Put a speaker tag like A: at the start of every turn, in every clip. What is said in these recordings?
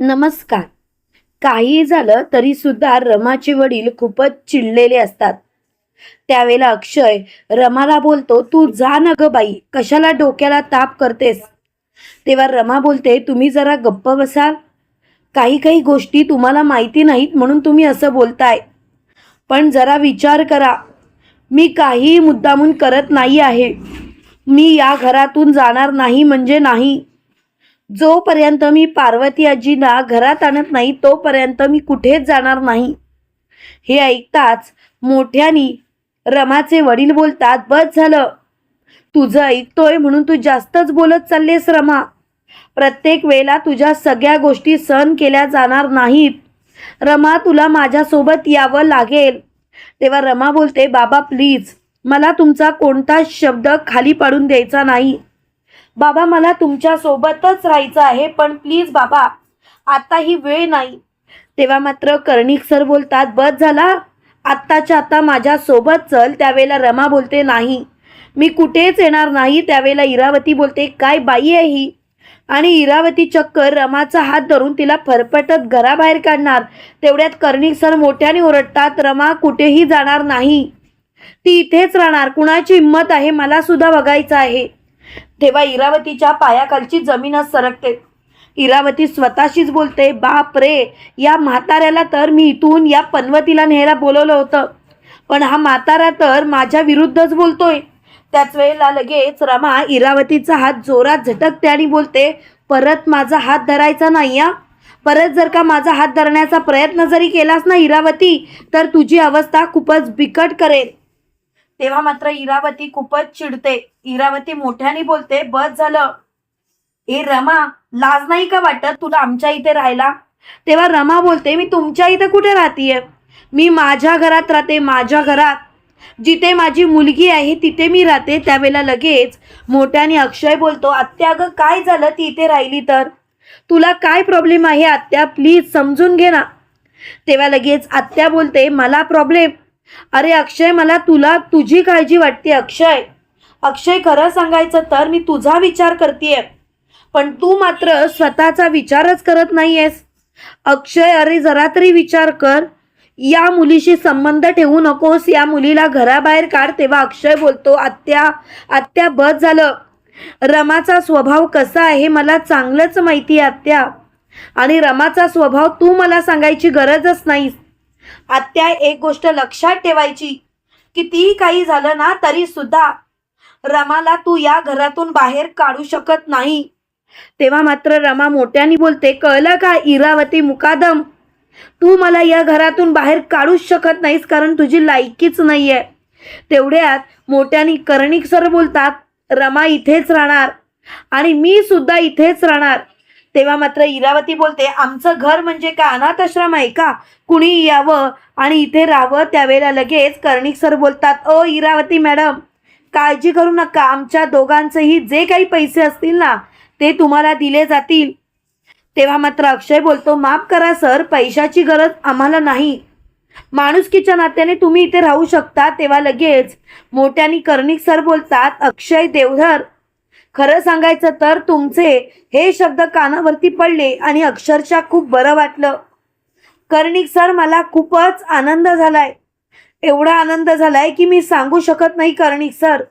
A: नमस्कार. काही झालं तरी सुद्धा रमाचे वडील खूपच चिडलेले असतात. त्यावेळेला अक्षय रमाला बोलतो तू जा ना ग बाई कशाला डोक्याला ताप करतेस? तेव्हा रमा बोलते तुम्ही जरा गप्प बसाल. काही काही गोष्टी तुम्हाला माहिती नाहीत म्हणून तुम्ही असं बोलताय. पण जरा विचार करा. मी काही मुद्दामून करत नाही आहे. मी या घरातून जाणार नाही म्हणजे नाही. जोपर्यंत मी पार्वती आजींना घरात आणत नाही तोपर्यंत मी कुठेच जाणार नाही. हे ऐकताच मोठ्यानी रमाचे वडील बोलतात बस झालं. तुझं ऐकतोय म्हणून तू जास्तच बोलत चाललेस रमा. प्रत्येक वेळेला तुझ्या सगळ्या गोष्टी सहन केल्या जाणार नाहीत. रमा तुला माझ्यासोबत यावं लागेल. तेव्हा रमा बोलते बाबा प्लीज. मला तुमचा कोणताच शब्द खाली पाडून द्यायचा नाही. बाबा मला तुमच्या सोबतच राहायचं आहे पण प्लीज बाबा आता ही वेळ नाही. तेव्हा मात्र कर्णिक सर बोलतात बस झाला. आत्ताच्या आता माझ्या सोबत चल त्यावेळेला रमा बोलते नाही. मी कुठेच येणार नाही. त्यावेळेला इरावती बोलते काय बाई आहे ही? आणि इरावती चक्कर रमाचा हात धरून तिला फरफटत घराबाहेर काढणार. तेवढ्यात कर्णिक सर मोठ्याने ओरडतात रमा कुठेही जाणार नाही. ती इथेच राहणार. कुणाची हिंमत आहे? मला सुद्धा बघायचं आहे. तेव्हा इरावतीच्या पायाखालची जमीनच सरकते. इरावती स्वतःशीच बोलते बाप रे या म्हाताऱ्याला तर मी इथून या पनवतीला न्यायला बोलवलं होतं. पण हा म्हातारा तर माझ्या विरुद्धच बोलतोय. त्याच वेळेला लगेच रमा इरावतीचा हात जोरात झटकते आणि बोलते परत माझा हात धरायचा नाही या परत जर का माझा हात धरण्याचा प्रयत्न जरी केलास ना इरावती तर तुझी अवस्था खूपच बिकट करेल. तेव्हा मात्र इरावती खूपच चिडते. इरावती मोठ्याने बोलते बस झालं. ए रमा लाज नाही का वाटत तुला आमच्या इथे राहायला? तेव्हा रमा बोलते मी तुमच्या इथे कुठे राहतीये? मी माझ्या घरात राहते माझ्या घरात. जिथे माझी मुलगी आहे तिथे मी राहते. त्यावेळेला लगेच मोठ्याने अक्षय बोलतो आत्या अगं काय झालं? ती इथे राहिली तर? तुला काय प्रॉब्लेम आहे आत्या? प्लीज समजून घे ना. तेव्हा लगेच आत्या बोलते मला प्रॉब्लेम अरे अक्षय मला तुला तुझी काळजी वाटते अक्षय. अक्षय खरं सांगायचं तर मी तुझा विचार करतेय. पण तू मात्र स्वतःचा विचारच करत नाहीयेस. अक्षय अरे जरा तरी विचार कर. या मुलीशी संबंध ठेवू नकोस. या मुलीला घराबाहेर काढ तेव्हा अक्षय बोलतो आत्या आत्या बस झालं. रमाचा स्वभाव कसा आहे मला चांगलंच माहिती आहे आत्या. आणि रमाचा स्वभाव तू मला सांगायची गरजच नाहीस. आत्या एक गोष्ट लक्षात ठेवायची. कितीही काही झालं ना तरी सुद्धा रमाला तू या घरातून बाहेर काढू शकत नाही. तेव्हा मात्र रमा मोठ्याने बोलते कळलं का इरावती मुकादम? तू मला या घरातून बाहेर काढूच शकत नाहीस कारण तुझी लायकीच नाहीये. तेवढ्यात मोठ्याने कर्णिक सर बोलतात रमा इथेच राहणार आणि मी सुद्धा इथेच राहणार. तेव्हा मात्र इरावती बोलते आमचं घर म्हणजे का अनाथाश्रम आहे का? कुणी यावं? आणि इथे राहावं? त्यावेळेला लगेच कर्णिक सर बोलतात अ इरावती मॅडम काळजी करू नका. आमच्या दोघांचेही जे काही पैसे असतील ना ते तुम्हाला दिले जातील. तेव्हा मात्र अक्षय बोलतो माफ करा सर पैशाची गरज आम्हाला नाही. माणुसकीच्या नात्याने तुम्ही इथे राहू शकता. तेव्हा लगेच मोठ्याने कर्णिक सर बोलतात अक्षय देवधर खरं सांगायचं तर तुमचे हे शब्द कानावरती पडले आणि अक्षरशः खूप बरं वाटलं. कर्णिक सर मला खूपच आनंद झालाय. एवढा आनंद झालाय की मी सांगू शकत नाही कर्णिक सर.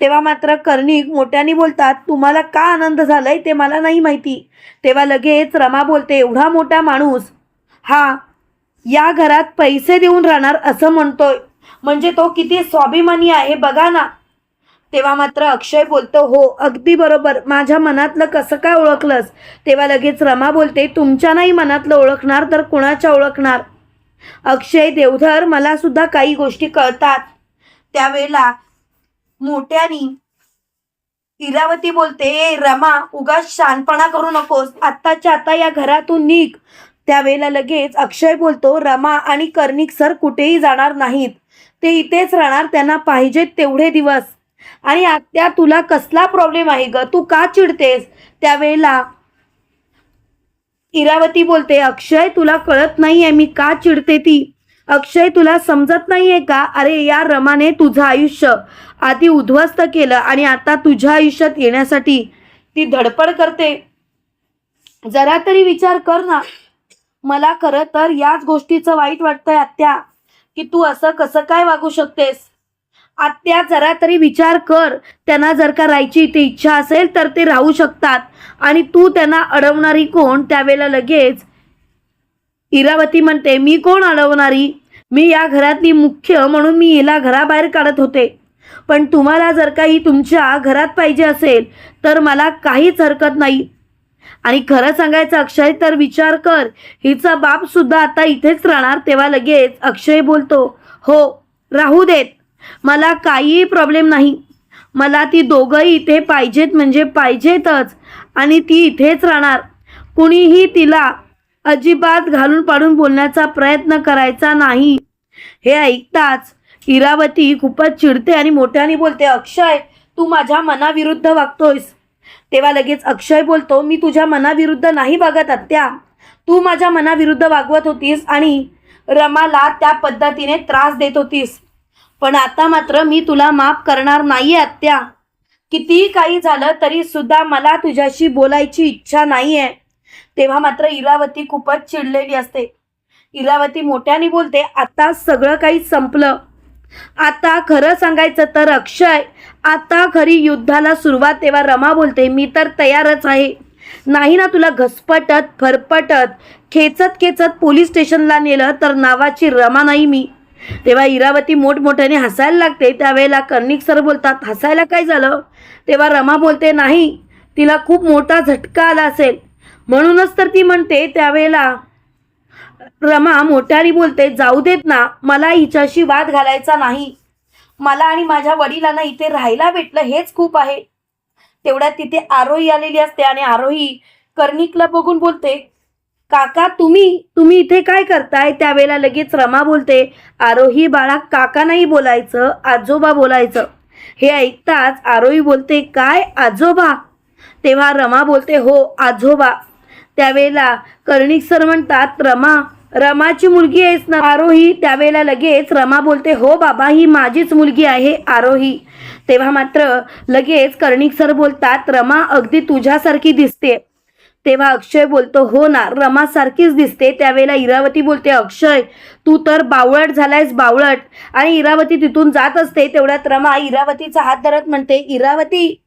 A: तेव्हा मात्र कर्णिक मोठ्याने बोलतात तुम्हाला का आनंद झालाय ते मला नाही माहिती. तेव्हा लगेच रमा बोलते एवढा मोठा माणूस. हा या घरात पैसे देऊन राहणार असं म्हणतोय. म्हणजे तो किती स्वाभिमानी आहे बघा ना. तेव्हा मात्र अक्षय बोलतो हो अगदी बरोबर. माझ्या मनातलं कसं काय ओळखलंस? तेव्हा लगेच रमा बोलते तुमच्या नाही मनातलं ओळखणार तर कुणाच्या ओळखणार? अक्षय देवधर मला सुद्धा काही गोष्टी कळतात. त्यावेळेला मोठ्यानी इरावती बोलते "ए, रमा उगाच शानपणा करू नकोस. आत्ताच्या आता या घरातून निघ. त्यावेळेला लगेच अक्षय बोलतो रमा आणि कर्णिक सर कुठेही जाणार नाहीत. ते इथेच राहणार त्यांना पाहिजेत तेवढे दिवस. आणि आत्या तुला कसला प्रॉब्लेम आहे ग? तू का चिडतेस? त्यावेळेला इरावती बोलते अक्षय तुला कळत नाहीये मी का चिडते ती? अक्षय तुला समजत नाहीये का? अरे या रमाने तुझं आयुष्य आधी उद्ध्वस्त केलं आणि आता तुझ्या आयुष्यात येण्यासाठी ती धडपड करते. जरा तरी विचार कर ना. मला खरं तर याच गोष्टीचं वाईट वाटतंय आत्या की तू असं कसं काय वागू शकतेस? आत्या जरा तरी विचार कर. त्यांना जर का राहायची इथे इच्छा असेल तर ते राहू शकतात. आणि तू त्यांना अडवणारी कोण? त्यावेळेला लगेच. इरावती म्हणते मी कोण अडवणारी? मी या घरातली मुख्य म्हणून मी हिला घराबाहेर काढत होते. पण तुम्हाला जर काही तुमच्या घरात पाहिजे असेल तर मला काहीच हरकत नाही. आणि खरं सांगायचं अक्षय तर विचार कर. हिचा बापसुद्धा आता इथेच राहणार. तेव्हा लगेच अक्षय बोलतो हो राहू देत. मला काहीही प्रॉब्लेम नाही. मला ती दोघंही इथे पाहिजेत म्हणजे पाहिजेतच आणि ती इथेच राहणार. कुणीही तिला अजिबात घालून पाडून बोलण्याचा प्रयत्न करायचा नाही. हे ऐकताच इरावती खूपच चिडते आणि मोठ्याने बोलते अक्षय तू माझ्या मनाविरुद्ध वागतोयस. तेव्हा लगेच अक्षय बोलतो मी तुझ्या मनाविरुद्ध नाही वागत आत्या. तू माझ्या मनाविरुद्ध वागवत होतीस आणि रमाला त्या पद्धतीने त्रास देत होतीस. पण आता मात्र मी तुला माफ करणार नाही आत्या. कितीही काही झालं तरी सुद्धा मला तुझ्याशी बोलायची इच्छा नाही आहे तेव्हा मात्र इरावती खूपच चिडलेली असते. इरावती मोठ्याने बोलते आता सगळं काही संपलं. आता खरं सांगायचं तर अक्षय आता खरी युद्धाला सुरुवात तेव्हा रमा बोलते मी तर तयारच आहे. नाही ना तुला घसपटत फरपटत खेचत खेचत पोलीस स्टेशनला नेलं तर नावाची रमा नाही मी. तेव्हा इरावती मोठमोठ्याने हसायला लागते. त्यावेळेला कर्णिक सर बोलतात हसायला काय झालं? तेव्हा रमा बोलते नाही तिला खूप मोठा झटका आला असेल. म्हणूनच तर ती म्हणते त्यावेळेला रमा मोठ्याने बोलते जाऊ देत ना मला हिच्याशी वाद घालायचा नाही. मला आणि माझ्या वडिलांना इथे राहायला भेटलं हेच खूप आहे. तेवढ्यात तिथे आरोही आलेली असते आणि आरोही कर्णिकला बघून बोलते काका तुम्ही तुम्ही इथे काय करताय? त्यावेळेला लगेच रमा बोलते आरोही बाळा काका नाही बोलायचं आजोबा बोलायचं. हे ऐकताच आरोही बोलते काय आजोबा? तेव्हा रमा बोलते हो आजोबा. त्यावेळेला कर्णिक सर म्हणतात रमा रमाची मुलगी आहेस ना आरोही? त्यावेळेला लगेच रमा बोलते हो बाबा ही माझीच मुलगी आहे आरोही. तेव्हा मात्र लगेच कर्णिक सर बोलतात रमा अगदी तुझ्यासारखी दिसते तेव्हा अक्षय बोलतो हो ना रमा सारखीच दिसते. त्यावेळेला इरावती बोलते अक्षय तू तर बावळट झालायस बावळट. आणि इरावती तिथून जात असते तेवढ्यात रमा इरावतीचा हात धरत म्हणते इरावती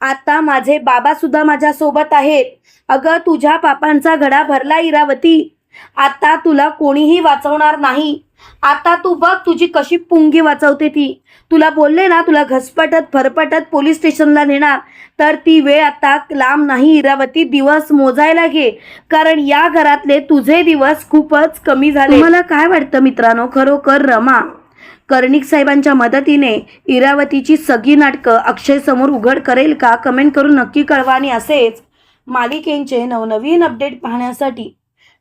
A: आता माझे बाबा सुद्धा माझ्या सोबत आहेत. अगं तुझ्या पापांचा घडा भरला इरावती. आता तुला कोणीही वाचवणार नाही. आता तू बघ तुझी कशी पुंगी वाचवते ती. तुला बोलले ना तुला घसपटत फरपटत पोलीस स्टेशनला नेणार. तर ती वेळ आता लांब नाही इरावती दिवस मोजायला घे. कारण या घरातले तुझे दिवस खूपच कमी झाले. मला काय वाटतं मित्रांनो? खरोखर रमा? कर्णिक साहेबांच्या मदतीने इरावतीची सगळी नाटकं अक्षय समोर उघड करेल का? कमेंट करून नक्की कळवा आणि असेच मालिकेंचे नवनवीन अपडेट पाहण्यासाठी